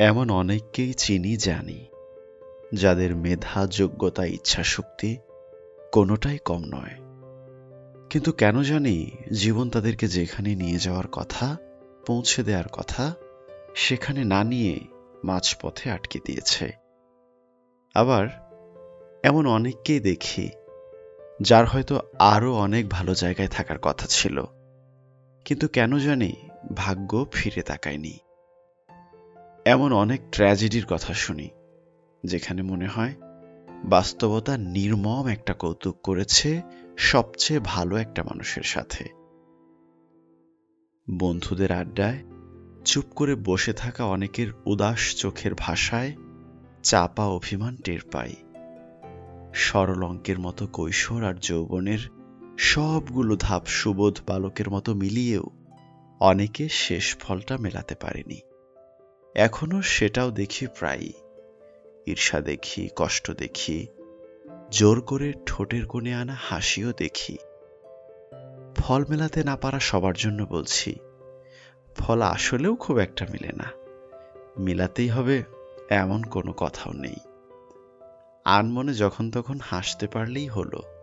এমন অনেককেই চিনি জানি, যাদের মেধা, যোগ্যতা, ইচ্ছাশক্তি কোনোটাই কম নয়। কিন্তু কেন জানি জীবন তাদেরকে যেখানে নিয়ে যাওয়ার কথা, পৌঁছে দেওয়ার কথা, সেখানে না নিয়ে মাঝপথে আটকে দিয়েছে। আবার এমন অনেককেই দেখি, যার হয়তো আরও অনেক ভালো জায়গায় থাকার কথা ছিল, কিন্তু কেন জানি ভাগ্য ফিরে তাকায়নি। এমন অনেক ট্র্যাজেডির কথা শুনি, যেখানে মনে হয় বাস্তবতা নির্মম একটা কৌতুক করেছে সবচেয়ে ভালো একটা মানুষের সাথে। বন্ধুদের আড্ডায়, চুপ করে বসে থাকা অনেকের উদাস চোখের ভাষায় চাপা অভিমান টের পাই। সরল অঙ্কের মতো কৈশোর আর যৌবনের সবগুলো ধাপ সুবোধ বালকের মতো মিলিয়েও অনেকে শেষ ফলটা মেলাতে পারেনি। এখনও সেটাও দেখি প্রায়ই। ঈর্ষা দেখি, কষ্ট দেখি, জোর করে ঠোঁটের কোণে আনা হাসিও দেখি। ফল মেলাতে না পারা সবার জন্য বলছি, ফল আসলেও খুব একটা মিলে না। মিলাতেই হবে, এমন কোনো কথাও নেই। আনমনে যখন তখন হাসতে পারলেই হলো।